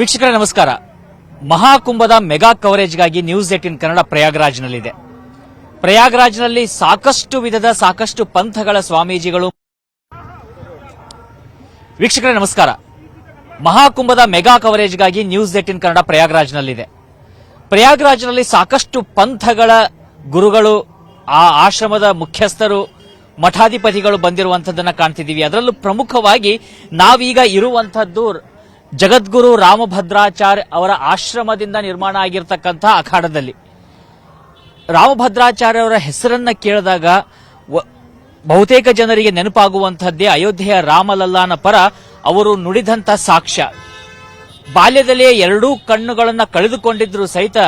ವೀಕ್ಷಕರೇ, ನಮಸ್ಕಾರ. ಮಹಾಕುಂಭದ ಮೆಗಾ ಕವರೇಜ್ಗಾಗಿ ನ್ಯೂಸ್ ಏಟಿನ್ ಕನ್ನಡ ಪ್ರಯಾಗ್ರಾಜ್ನಲ್ಲಿದೆ. ಪ್ರಯಾಗ್ರಾಜ್ನಲ್ಲಿ ಸಾಕಷ್ಟು ವಿಧದ, ಸಾಕಷ್ಟು ಪಂಥಗಳ ಸ್ವಾಮೀಜಿಗಳು. ವೀಕ್ಷಕರೇ, ನಮಸ್ಕಾರ. ಮಹಾಕುಂಭದ ಮೆಗಾ ಕವರೇಜ್ಗಾಗಿ ನ್ಯೂಸ್ ಏಟಿನ್ ಕನ್ನಡ ಪ್ರಯಾಗ್ರಾಜ್ನಲ್ಲಿದೆ. ಪ್ರಯಾಗ್ರಾಜ್ನಲ್ಲಿ ಸಾಕಷ್ಟು ಪಂಥಗಳ ಗುರುಗಳು, ಆ ಆಶ್ರಮದ ಮುಖ್ಯಸ್ಥರು, ಮಠಾಧಿಪತಿಗಳು ಬಂದಿರುವಂತದ್ದನ್ನ ಕಾಣ್ತಿದ್ದೀವಿ. ಅದರಲ್ಲೂ ಪ್ರಮುಖವಾಗಿ ನಾವೀಗ ಇರುವಂತದ್ದು ಜಗದ್ಗುರು ರಾಮಭದ್ರಾಚಾರ್ಯ ಅವರ ಆಶ್ರಮದಿಂದ ನಿರ್ಮಾಣ ಆಗಿರ್ತಕ್ಕಂಥ ಅಖಾಡದಲ್ಲಿ. ರಾಮಭದ್ರಾಚಾರ್ಯ ಅವರ ಹೆಸರನ್ನ ಕೇಳಿದಾಗ ಬಹುತೇಕ ಜನರಿಗೆ ನೆನಪಾಗುವಂತಹದ್ದೇ ಅಯೋಧ್ಯೆಯ ರಾಮಲಲ್ಲಾನ ಪರ ಅವರು ನುಡಿದಂತ ಸಾಕ್ಷ್ಯ. ಬಾಲ್ಯದಲ್ಲಿಯೇ ಎರಡೂ ಕಣ್ಣುಗಳನ್ನು ಕಳೆದುಕೊಂಡಿದ್ದರೂ ಸಹಿತ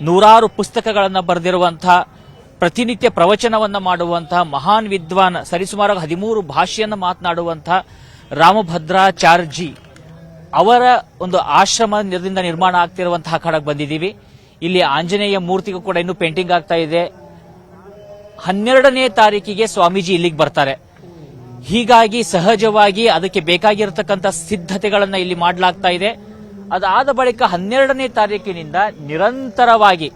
ನೂರಾರು ಪುಸ್ತಕಗಳನ್ನು ಬರೆದಿರುವಂತಹ ಪ್ರತಿನಿತ್ಯ ಪ್ರವಚನವನ್ನ ಮಾಡುವಂತಹ ಮಹಾನ್ ವಿದ್ವಾನ್ ಸರಿಸುಮಾರು ಹದಿಮೂರು ಭಾಷೆಯನ್ನು ಮಾತನಾಡುವಂತಹ ರಾಮಭದ್ರಾಚಾರ್ಜಿ ಅವರ ಒಂದು ಆಶ್ರಮದಿಂದ ನಿರ್ಮಾಣ ಆಗ್ತಿರುವಂತಹ ಕಡೆಗೆ ಬಂದಿದ್ದೀವಿ. ಇಲ್ಲಿ ಆಂಜನೇಯ ಮೂರ್ತಿಗೂ ಕೂಡ ಇನ್ನು ಪೇಂಟಿಂಗ್ ಆಗ್ತಾ ಇದೆ. ಹನ್ನೆರಡನೇ ತಾರೀಕಿಗೆ ಸ್ವಾಮೀಜಿ ಇಲ್ಲಿಗೆ ಬರ್ತಾರೆ. ಹೀಗಾಗಿ ಸಹಜವಾಗಿ ಅದಕ್ಕೆ ಬೇಕಾಗಿರತಕ್ಕಂಥ ಸಿದ್ಧತೆಗಳನ್ನು ಇಲ್ಲಿ ಮಾಡಲಾಗ್ತಾ ಇದೆ. ಅದಾದ ಬಳಿಕ ಹನ್ನೆರಡನೇ ತಾರೀಕಿನಿಂದ ನಿರಂತರವಾಗಿ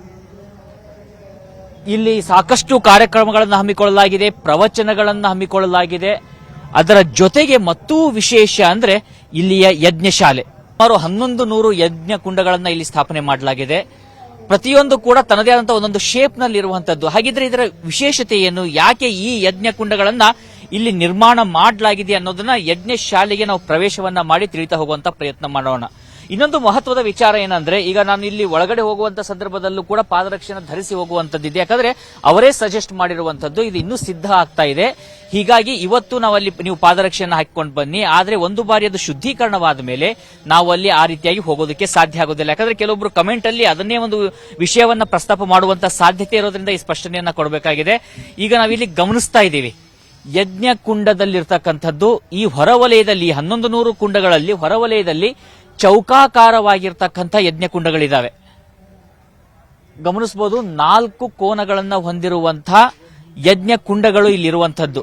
ಇಲ್ಲಿ ಸಾಕಷ್ಟು ಕಾರ್ಯಕ್ರಮಗಳನ್ನು ಹಮ್ಮಿಕೊಳ್ಳಲಾಗಿದೆ, ಪ್ರವಚನಗಳನ್ನು ಹಮ್ಮಿಕೊಳ್ಳಲಾಗಿದೆ. ಅದರ ಜೊತೆಗೆ ಮತ್ತೂ ವಿಶೇಷ ಅಂದ್ರೆ ಇಲ್ಲಿಯ ಯಜ್ಞಶಾಲೆ. ಸುಮಾರು ಹನ್ನೊಂದು ನೂರು ಯಜ್ಞ ಕುಂಡಗಳನ್ನು ಇಲ್ಲಿ ಸ್ಥಾಪನೆ ಮಾಡಲಾಗಿದೆ. ಪ್ರತಿಯೊಂದು ಕೂಡ ತನ್ನದೇ ಆದಂತಹ ಒಂದೊಂದು ಶೇಪ್ನಲ್ಲಿ ಇರುವಂತದ್ದು. ಹಾಗಿದ್ರೆ ಇದರ ವಿಶೇಷತೆ ಏನು? ಯಾಕೆ ಈ ಯಜ್ಞ ಕುಂಡಗಳನ್ನ ಇಲ್ಲಿ ನಿರ್ಮಾಣ ಮಾಡಲಾಗಿದೆ ಅನ್ನೋದನ್ನ ಯಜ್ಞ ಶಾಲೆಗೆ ನಾವು ಪ್ರವೇಶವನ್ನ ಮಾಡಿ ತಿಳಿತಾ ಹೋಗುವಂತ ಪ್ರಯತ್ನ ಮಾಡೋಣ. ಇನ್ನೊಂದು ಮಹತ್ವದ ವಿಚಾರ ಏನಂದ್ರೆ, ಈಗ ನಾನು ಇಲ್ಲಿ ಒಳಗಡೆ ಹೋಗುವಂತ ಸಂದರ್ಭದಲ್ಲೂ ಕೂಡ ಪಾದರಕ್ಷೆನ ಧರಿಸಿ ಹೋಗುವಂತದ್ದಿದೆ. ಯಾಕಂದ್ರೆ ಅವರೇ ಸಜೆಸ್ಟ್ ಮಾಡಿರುವಂತದ್ದು, ಇದು ಇನ್ನೂ ಸಿದ್ಧ ಆಗ್ತಾ ಇದೆ. ಹೀಗಾಗಿ ಇವತ್ತು ನಾವಲ್ಲಿ ನೀವು ಪಾದರಕ್ಷೆಯನ್ನು ಹಾಕಿಕೊಂಡು ಬನ್ನಿ. ಆದ್ರೆ ಒಂದು ಬಾರಿ ಅದು ಶುದ್ಧೀಕರಣವಾದ ಮೇಲೆ ನಾವು ಅಲ್ಲಿ ಆ ರೀತಿಯಾಗಿ ಹೋಗೋದಕ್ಕೆ ಸಾಧ್ಯ ಆಗೋದಿಲ್ಲ. ಯಾಕಂದ್ರೆ ಕೆಲವೊಬ್ಬರು ಕಮೆಂಟ್ ಅಲ್ಲಿ ಅದನ್ನೇ ಒಂದು ವಿಷಯವನ್ನ ಪ್ರಸ್ತಾಪ ಮಾಡುವಂತ ಸಾಧ್ಯತೆ ಇರೋದ್ರಿಂದ ಈ ಸ್ಪಷ್ಟನೆಯನ್ನ ಕೊಡಬೇಕಾಗಿದೆ. ಈಗ ನಾವಿಲ್ಲಿ ಗಮನಿಸ್ತಾ ಇದ್ದೀವಿ. ಯಜ್ಞ ಕುಂಡದಲ್ಲಿರ್ತಕ್ಕಂಥದ್ದು ಈ ಹೊರವಲಯದಲ್ಲಿ, ಹನ್ನೊಂದು ನೂರು ಕುಂಡಗಳಲ್ಲಿ ಹೊರವಲಯದಲ್ಲಿ ಚೌಕಾಕಾರವಾಗಿರ್ತಕ್ಕಂಥ ಯಜ್ಞ ಕುಂಡಗಳಿದ್ದಾವೆ ಗಮನಿಸಬಹುದು ನಾಲ್ಕು ಕೋನಗಳನ್ನು ಹೊಂದಿರುವಂಥ ಯಜ್ಞ ಕುಂಡಗಳು ಇಲ್ಲಿರುವಂತದ್ದು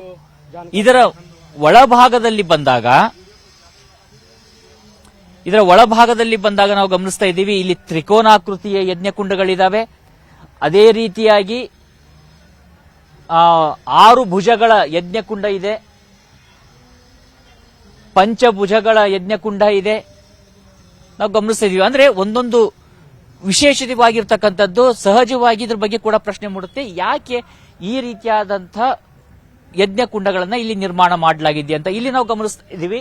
ಇದರ ಒಳಭಾಗದಲ್ಲಿ ಬಂದಾಗ, ಇದರ ಒಳಭಾಗದಲ್ಲಿ ಬಂದಾಗ ನಾವು ಗಮನಿಸ್ತಾ ಇದ್ದೀವಿ, ಇಲ್ಲಿ ತ್ರಿಕೋನಾಕೃತಿಯ ಯಜ್ಞ ಕುಂಡಗಳಿದ್ದಾವೆ ಅದೇ ರೀತಿಯಾಗಿ ಆರು ಭುಜಗಳ ಯಜ್ಞಕುಂಡ ಇದೆ. ಪಂಚಭುಜಗಳ ಯಜ್ಞಕುಂಡ ಇದೆ. ನಾವು ಗಮನಿಸ್ತಾ ಇದೀವಿ. ಅಂದ್ರೆ ಒಂದೊಂದು ವಿಶೇಷವಾಗಿರ್ತಕ್ಕಂಥದ್ದು ಸಹಜವಾಗಿ ಇದ್ರ ಬಗ್ಗೆ ಕೂಡ ಪ್ರಶ್ನೆ ಮೂಡುತ್ತೆ. ಯಾಕೆ ಈ ರೀತಿಯಾದಂಥ ಯಜ್ಞ ಕುಂಡಗಳನ್ನ ಇಲ್ಲಿ ನಿರ್ಮಾಣ ಮಾಡಲಾಗಿದೆ ಅಂತ ಇಲ್ಲಿ ನಾವು ಗಮನಿಸ್ತಾ ಇದೀವಿ.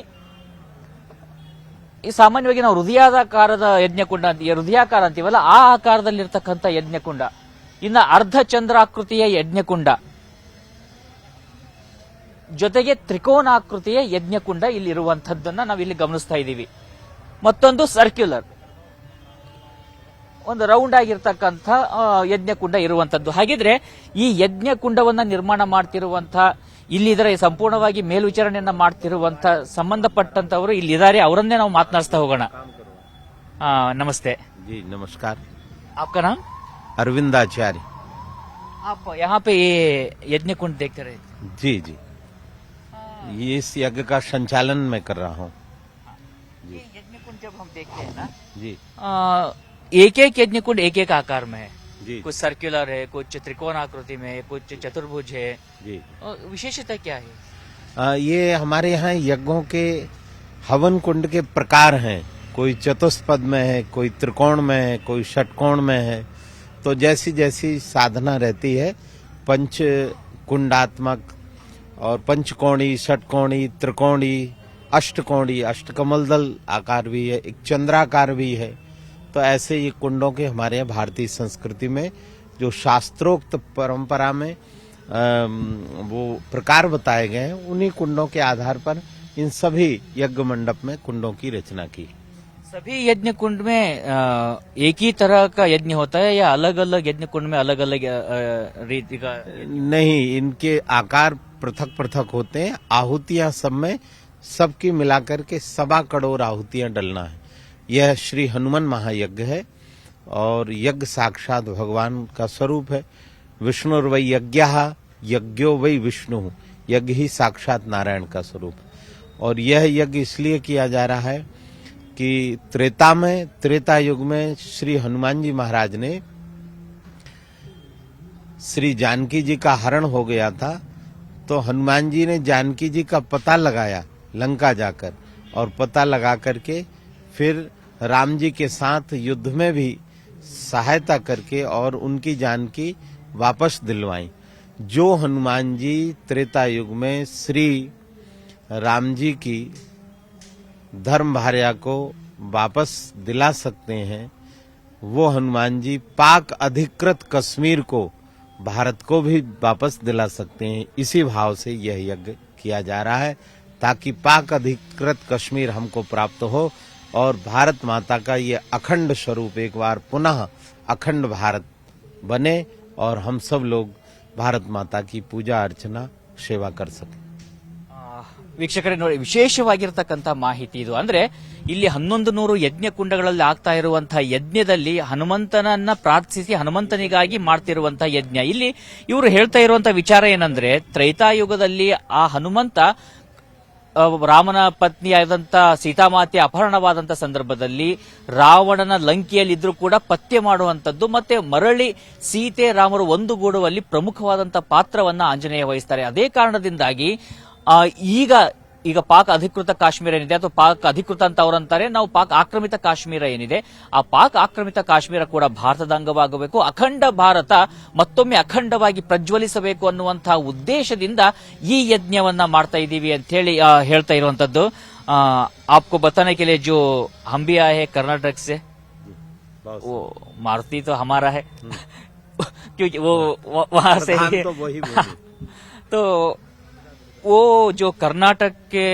ಈ ಸಾಮಾನ್ಯವಾಗಿ ನಾವು ಹೃದಯಾಕಾರದ ಯಜ್ಞಕುಂಡ ಅಂತ ಹೃದಯಾಕಾರ ಅಂತೀವಲ್ಲ, ಆ ಆಕಾರದಲ್ಲಿರ್ತಕ್ಕಂಥ ಯಜ್ಞಕುಂಡ ಇನ್ನ ಅರ್ಧ ಚಂದ್ರಾಕೃತಿಯ ಯಜ್ಞಕುಂಡ ಜೊತೆಗೆ ತ್ರಿಕೋನಾಕೃತಿಯ ಯಜ್ಞಕುಂಡ ಇಲ್ಲಿ ಇರುವಂತದ್ದನ್ನ ನಾವು ಇಲ್ಲಿ ಗಮನಿಸ್ತಾ ಇದ್ದೀವಿ ಮತ್ತೊಂದು ಸರ್ಕ್ಯುಲರ್ ಒಂದು ರೌಂಡ್ ಆಗಿರ್ತಕ್ಕಂಥ ಆ, ಯಜ್ಞಕುಂಡ ಇರುವಂತದ್ದು ಹಾಗಿದ್ರೆ ಈ ಯಜ್ಞಕುಂಡವನ್ನ ನಿರ್ಮಾಣ ಮಾಡ್ತಿರುವಂತ ಇಲ್ಲಿ ಇದರ ಸಂಪೂರ್ಣವಾಗಿ ಮೇಲ್ವಿಚಾರಣೆಯನ್ನ ಮಾಡ್ತಿರುವಂತ ಸಂಬಂಧಪಟ್ಟಂತವರು ಇಲ್ಲಿದ್ದಾರೆ ಅವರನ್ನೇ ನಾವು ಮಾತನಾಡಿಸ್ತಾ ಹೋಗೋಣ ಆ, ನಮಸ್ತೆ जी नमस्कार आपका नाम अरविंद आचार्य आप यहाँ पे ये यज्ञ कुंड देखते रहे जी जी ये इस यज्ञ का संचालन मैं कर रहा हूँ ये यज्ञ कुंड जब हम देखते हैं ना जी। आ, एक एक यज्ञ कुंड एक एक आकार में है। जी। कुछ सर्कुलर है कुछ त्रिकोण आकृति में है कुछ चतुर्भुज है। जी। विशेषता क्या है? आ, ये हमारे यहाँ यज्ञों के हवन कुंड के प्रकार हैं। कोई चतुष्पद में है कोई त्रिकोण में है कोई षटकोण में है। तो जैसी जैसी साधना रहती है पंच कुंडात्मक और पंचकोणी षटकोणी त्रिकोणी अष्टकोणी अष्टकमल दल आकार भी है एक चंद्राकार भी है। तो ऐसे ये कुंडों के हमारे यहाँ भारतीय संस्कृति में जो शास्त्रोक्त परंपरा में वो प्रकार बताए गए हैं उन्हीं कुंडों के आधार पर इन सभी यज्ञ मंडप में कुंडों की रचना की। सभी यज्ञ कुंड में एक ही तरह का यज्ञ होता है या अलग अलग यज्ञ कुंड में अलग अलग रीति का नहीं इनके आकार पृथक पृथक होते हैं आहुतियाँ सब में सबकी मिलाकर के सवा करोड़ आहुतियाँ डलना है। यह श्री हनुमान महायज्ञ है और यज्ञ साक्षात भगवान का स्वरूप है। विष्णुर्वै यज्ञ, यज्ञो वै विष्णु। यज्ञ ही साक्षात नारायण का स्वरूप। और यह यज्ञ इसलिए किया जा रहा है कि त्रेता में, त्रेता युग में श्री हनुमान जी महाराज ने श्री जानकी जी का हरण हो गया था। तो हनुमान जी ने जानकी जी का पता लगाया लंका जाकर और पता लगा करके फिर राम जी के साथ युद्ध में भी सहायता करके और उनकी जान की वापस दिलवाई। जो हनुमान जी त्रेता युग में श्री राम जी की धर्म भार्या को वापस दिला सकते हैं, वो हनुमान जी पाक अधिकृत कश्मीर को, भारत को भी वापस दिला सकते हैं। इसी भाव से यह यज्ञ किया जा रहा है। ताकि पाक अधिकृत कश्मीर हमको प्राप्त हो और भारत माता का ये अखंड स्वरूप एक बार पुनः अखंड भारत बने और हम सब लोग भारत माता की पूजा अर्चना सेवा कर सकें ಆ, ವೀಕ್ಷಕರೇ ನೋಡಿ ವಿಶೇಷವಾಗಿರ್ತಕ್ಕಂಥ ಮಾಹಿತಿ ಇದು ಅಂದ್ರೆ ಇಲ್ಲಿ ಹನ್ನೊಂದು ನೂರು ಯಜ್ಞ ಕುಂಡಗಳಲ್ಲಿ ಆಗ್ತಾ ಇರುವಂತಹ ಯಜ್ಞದಲ್ಲಿ ಹನುಮಂತನನ್ನ ಪ್ರಾರ್ಥಿಸಿ ಹನುಮಂತನಿಗಾಗಿ ಮಾಡ್ತಿರುವಂತಹ ಯಜ್ಞ ಇಲ್ಲಿ ಇವರು ಹೇಳ್ತಾ ಇರುವಂತಹ ವಿಚಾರ ಏನಂದ್ರೆ ತ್ರೈತಾಯುಗದಲ್ಲಿ ಆ ಹನುಮಂತ ಆ, ರಾಮನ ಪತ್ನಿಯಾದಂತ ಸೀತಾಮಾತೆ ಅಪಹರಣವಾದಂತ ಸಂದರ್ಭದಲ್ಲಿ ರಾವಣನ ಲಂಕೆಯಲ್ಲಿದ್ದರೂ ಕೂಡ ಪತ್ತೆ ಮಾಡುವಂತದ್ದು ಮತ್ತೆ ಮರಳಿ ಸೀತೆ ರಾಮರು ಒಂದುಗೂಡುವಲ್ಲಿ ಪ್ರಮುಖವಾದಂತ ಪಾತ್ರವನ್ನ ಆಂಜನೇಯ ವಹಿಸ್ತಾರೆ. ಅದೇ ಕಾರಣದಿಂದಾಗಿ ಈಗ ಈಗ ಪಾಕ್ ಅಧಿಕೃತ ಕಾಶ್ಮೀರ ಏನಿದೆ ಅಥವಾ ಪಾಕ್ ಅಧಿಕೃತ ಅಂತ ಅವರಂತಾರೆ ನಾವು ಪಾಕ್ ಆಕ್ರಮಿತ ಕಾಶ್ಮೀರ ಏನಿದೆ ಆ ಪಾಕ್ ಆಕ್ರಮಿತ ಕಾಶ್ಮೀರ ಕೂಡ ಭಾರತದ ಅಂಗವಾಗಬೇಕು ಅಖಂಡ ಭಾರತ ಮತ್ತೊಮ್ಮೆ ಅಖಂಡವಾಗಿ ಪ್ರಜ್ವಲಿಸಬೇಕು ಅನ್ನುವಂತಹ ಉದ್ದೇಶದಿಂದ ಈ ಯಜ್ಞವನ್ನ ಮಾಡ್ತಾ ಇದ್ದೀವಿ ಅಂತ ಹೇಳಿ ಆ, ಹೇಳ್ತಾ ಇರುವಂತದ್ದು ಆ, आपको बताने के लिए जो हम भी आए हैं कर्नाटक से वो मारुति तो हमारा है क्योंकि वो वो- वहां से प्रधान ही तो वही बोले तो वो जो कर्नाटक के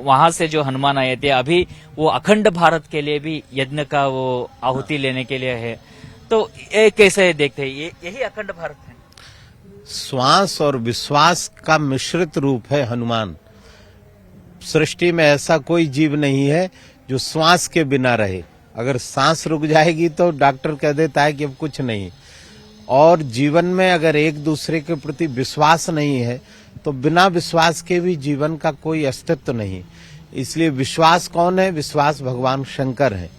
वहाँ से जो हनुमान आए थे अभी वो अखंड भारत के लिए भी यज्ञ का वो आहुति लेने के लिए है। तो ये कैसे देखते हैं? ये यही अखंड भारत है। श्वास और विश्वास का मिश्रित रूप है हनुमान। सृष्टि में ऐसा कोई जीव नहीं है जो श्वास के बिना रहे। अगर सांस रुक जाएगी तो डॉक्टर कह देता है कि अब कुछ नहीं। और जीवन में अगर एक दूसरे के प्रति विश्वास नहीं है तो बिना विश्वास के भी जीवन का कोई अस्तित्व नहीं। इसलिए विश्वास कौन है? विश्वास भगवान शंकर है।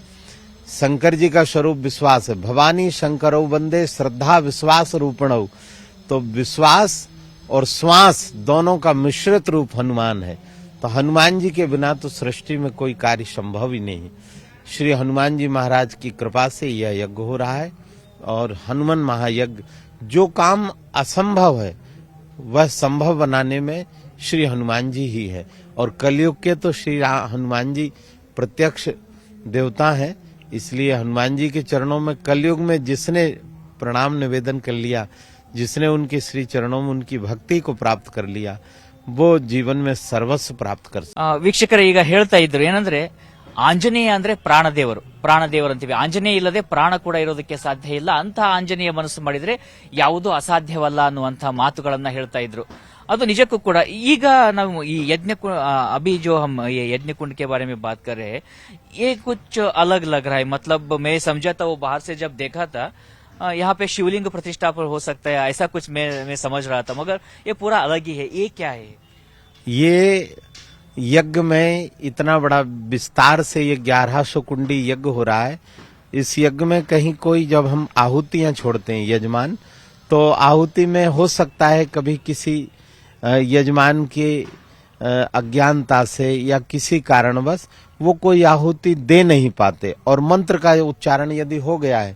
शंकर जी का स्वरूप विश्वास है। भवानी शंकरो वंदे श्रद्धा, विश्वास रूपणो। तो विश्वास और श्वास दोनों का मिश्रित रूप हनुमान है। तो हनुमान जी के बिना तो सृष्टि में कोई कार्य संभव ही नहीं। श्री हनुमान जी महाराज की कृपा से यह यज्ञ हो रहा है और हनुमान महायज्ञ, जो काम असंभव है वह संभव बनाने में श्री हनुमान जी ही है और कलयुग के तो श्री रा- हनुमान जी प्रत्यक्ष देवता हैं इसलिए हनुमान जी के चरणों में कलयुग में जिसने प्रणाम निवेदन कर लिया जिसने उनके श्री चरणों में उनकी भक्ति को प्राप्त कर लिया वो जीवन में सर्वस्व प्राप्त कर ಆ, ವೀಕ್ಷಕರೇ ಈಗ ಹೇಳ್ತಾ ಇದ್ರು ಏನಂದ್ರೆ ಆಂಜನೇಯ ಅಂದ್ರೆ ಪ್ರಾಣದೇವರು ಪ್ರಾಣದೇವರು ಅಂತೀವಿ ಆಂಜನೇಯ ಇಲ್ಲದೆ ಪ್ರಾಣ ಕೂಡ ಇರೋದಕ್ಕೆ ಸಾಧ್ಯ ಇಲ್ಲ ಅಂತಹ ಆಂಜನೇಯ ಮನಸ್ಸು ಮಾಡಿದ್ರೆ ಯಾವುದೂ ಅಸಾಧ್ಯವಲ್ಲ ಅನ್ನುವಂತಹ ಮಾತುಗಳನ್ನ ಹೇಳ್ತಾ ಇದ್ರು ಅದು ನಿಜಕ್ಕೂ ಕೂಡ ಈಗ ನಾವು ಈ ಯಜ್ಞ ಕು- ಆ, अभी जो हम ये यज्ञ कुंड के बारे में बात कर रहे हैं ये कुछ अलग लग रहा है मतलब मैं समझा था वो बाहर से जब देखा था आ, यहाँ पे शिवलिंग प्रतिष्ठापन हो सकता है ऐसा कुछ मैं मैं समझ रहा था मगर ये पूरा अलग ही है ये क्या है ये यज्ञ में इतना बड़ा विस्तार से ये ग्यारह सौ कुंडी यज्ञ हो रहा है। इस यज्ञ में कहीं कोई जब हम आहुतियाँ छोड़ते हैं यजमान तो आहुति में हो सकता है कभी किसी यजमान के अज्ञानता से या किसी कारणवश वो कोई आहुति दे नहीं पाते। और मंत्र का उच्चारण यदि हो गया है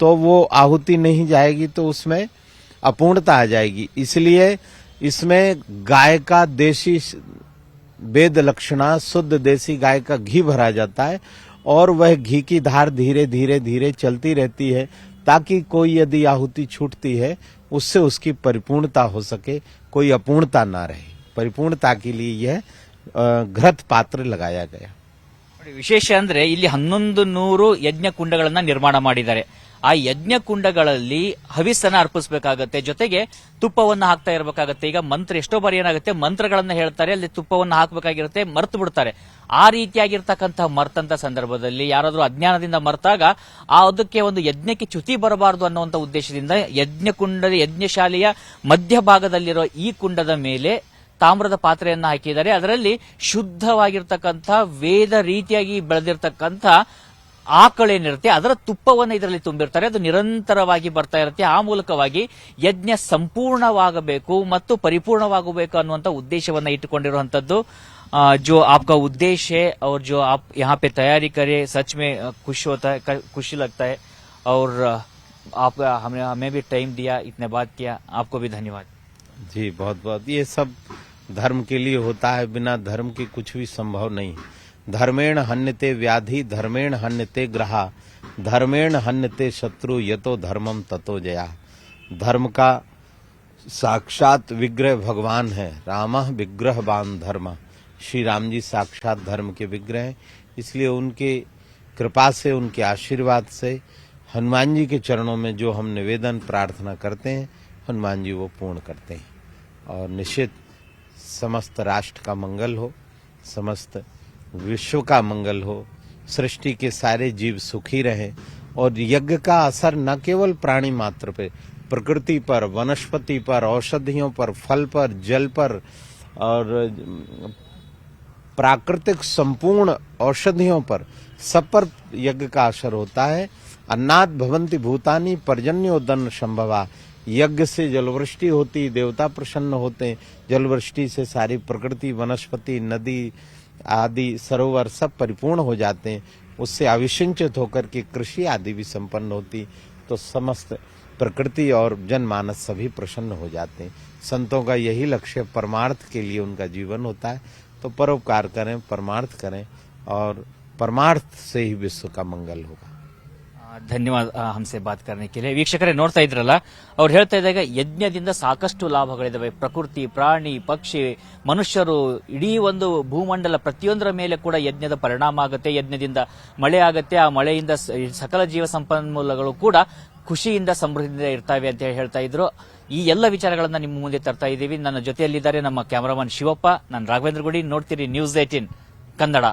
तो वो आहुति नहीं जाएगी तो उसमें अपूर्णता आ जाएगी। इसलिए इसमें गाय का देशी वेद लक्षणा शुद्ध देसी गाय का घी भरा जाता है और वह घी की धार धीरे धीरे धीरे चलती रहती है ताकि कोई यदि आहुति छूटती है उससे उसकी परिपूर्णता हो सके कोई अपूर्णता ना रहे परिपूर्णता के लिए यह अ, घृत पात्र लगाया गया ನೋಡಿ, ವಿಶೇಷ ಅಂದ್ರೆ ಇಲ್ಲಿ ಹನ್ನೊಂದು ನೂರು ಯಜ್ಞ ಕುಂಡಗಳನ್ನ ನಿರ್ಮಾಣ ಮಾಡಿದ್ದಾರೆ ಆ ಯಜ್ಞ ಕುಂಡಗಳಲ್ಲಿ ಹವಿಸ್ಸನ್ನ ಅರ್ಪಿಸಬೇಕಾಗತ್ತೆ. ಜೊತೆಗೆ ತುಪ್ಪವನ್ನು ಹಾಕ್ತಾ ಇರಬೇಕಾಗತ್ತೆ. ಈಗ ಮಂತ್ರ ಎಷ್ಟೋ ಬಾರಿ ಏನಾಗುತ್ತೆ, ಮಂತ್ರಗಳನ್ನ ಹೇಳ್ತಾರೆ, ಅಲ್ಲಿ ತುಪ್ಪವನ್ನು ಹಾಕಬೇಕಾಗಿರುತ್ತೆ, ಮರ್ತು ಬಿಡ್ತಾರೆ. ಆ ರೀತಿಯಾಗಿರ್ತಕ್ಕಂತಹ ಮರ್ತಂತ ಸಂದರ್ಭದಲ್ಲಿ ಯಾರಾದರೂ ಅಜ್ಞಾನದಿಂದ ಮರ್ತಾಗ ಆ ಅದಕ್ಕೆ ಒಂದು ಯಜ್ಞಕ್ಕೆ ಚ್ಯುತಿ ಬರಬಾರದು ಅನ್ನುವಂಥ ಉದ್ದೇಶದಿಂದ ಯಜ್ಞ ಕುಂಡದ ಯಜ್ಞಶಾಲೆಯ ಮಧ್ಯಭಾಗದಲ್ಲಿರೋ ಈ ಕುಂಡದ ಮೇಲೆ ತಾಮ್ರದ ಪಾತ್ರೆಯನ್ನು ಹಾಕಿದ್ದಾರೆ. ಅದರಲ್ಲಿ ಶುದ್ಧವಾಗಿರ್ತಕ್ಕಂಥ ವೇದ ರೀತಿಯಾಗಿ ಬೆಳೆದಿರ್ತಕ್ಕಂಥ ಆಕಳೇನಿರುತ್ತೆ ಅದರ ತುಪ್ಪವನ್ನು ಇದರಲ್ಲಿ ತುಂಬಿರ್ತಾರೆ ಅದು ನಿರಂತರವಾಗಿ ಬರ್ತಾ ಇರುತ್ತೆ ಆ ಮೂಲಕವಾಗಿ ಯಜ್ಞ ಸಂಪೂರ್ಣವಾಗಬೇಕು ಮತ್ತು ಪರಿಪೂರ್ಣವಾಗಬೇಕು ಅನ್ನುವಂಥ ಉದ್ದೇಶವನ್ನ ಇಟ್ಟುಕೊಂಡಿರುವಂತದ್ದು आ, जो आपका उद्देश्य है और जो आप यहाँ पे तैयारी करे सच में अ, खुश होता है क- खुशी लगता है और अ, आप हमें हमें भी टाइम दिया इतने बात किया आपको भी धन्यवाद जी बहुत बहुत ये सब धर्म के लिए होता है बिना धर्म के कुछ भी संभव नहीं धर्मेण हन्यते व्याधि, धर्मेण हन्यते ग्रहा, धर्मेण हन्यते शत्रु, यतो धर्मम ततो जया। धर्म का साक्षात विग्रह भगवान है, राम विग्रहवान धर्म। श्री राम जी साक्षात धर्म के विग्रह हैं, इसलिए उनके कृपा से, उनके आशीर्वाद से, हनुमान जी के चरणों में जो हम निवेदन, प्रार्थना करते हैं, हनुमान जी वो पूर्ण करते हैं। और निश्चित समस्त राष्ट्र का मंगल हो, समस्त विश्व का मंगल हो, सृष्टि के सारे जीव सुखी रहें, और यज्ञ का असर न केवल प्राणी मात्र पे, प्रकृति पर, वनस्पति पर, औषधियों पर, फल पर, जल पर, और, प्राकृतिक संपूर्ण औषधियों पर, सब पर यज्ञ का असर होता है। अन्नाद भवंती भूतानी पर्जन्योदन संभवा। यज्ञ से जलवृष्टि होती, देवता प्रसन्न होते, जलवृष्टि से सारी प्रकृति, वनस्पति, नदी आदि सरोवर सब परिपूर्ण हो जाते हैं, उससे अविसिंचित होकर के कृषि आदि भी संपन्न होती तो समस्त प्रकृति और जनमानस सभी प्रसन्न हो जाते हैं। संतों का यही लक्ष्य परमार्थ के लिए उनका जीवन होता है। तो परोपकार करें, परमार्थ करें और परमार्थ से ही विश्व का मंगल होगा। ಧನ್ಯವಾದ ಹಂಸೆ ಬಾತ್ ಕಾರಣಕ್ಕೆ ವೀಕ್ಷಕರೇ, ನೋಡ್ತಾ ಇದ್ರಲ್ಲ, ಅವ್ರು ಹೇಳ್ತಾ ಇದ್ದಾಗ ಯಜ್ಞದಿಂದ ಸಾಕಷ್ಟು ಲಾಭಗಳಿದಾವೆ. ಪ್ರಕೃತಿ, ಪ್ರಾಣಿ, ಪಕ್ಷಿ, ಮನುಷ್ಯರು, ಇಡೀ ಒಂದು ಭೂಮಂಡಲ ಪ್ರತಿಯೊಂದರ ಮೇಲೆ ಕೂಡ ಯಜ್ಞದ ಪರಿಣಾಮ ಆಗುತ್ತೆ. ಯಜ್ಞದಿಂದ ಮಳೆ ಆಗುತ್ತೆ. ಆ ಮಳೆಯಿಂದ ಸಕಲ ಜೀವ ಸಂಪನ್ಮೂಲಗಳು ಕೂಡ ಖುಷಿಯಿಂದ ಸಮೃದ್ಧಿಯಿಂದ ಇರ್ತಾವೆ ಅಂತ ಹೇಳ್ತಾ ಇದ್ರು. ಈ ಎಲ್ಲ ವಿಚಾರಗಳನ್ನ ನಿಮ್ಮ ಮುಂದೆ ತರ್ತಾ ಇದ್ದೀವಿ. ನನ್ನ ಜೊತೆಯಲ್ಲಿದ್ದಾರೆ ನಮ್ಮ ಕ್ಯಾಮರಾಮನ್ ಶಿವಪ್ಪ, ನಾನು ರಾಘವೇಂದ್ರ ಗುಡಿ. ನೋಡ್ತೀರಿ ನ್ಯೂಸ್ ಏಟೀನ್ ಕನ್ನಡ.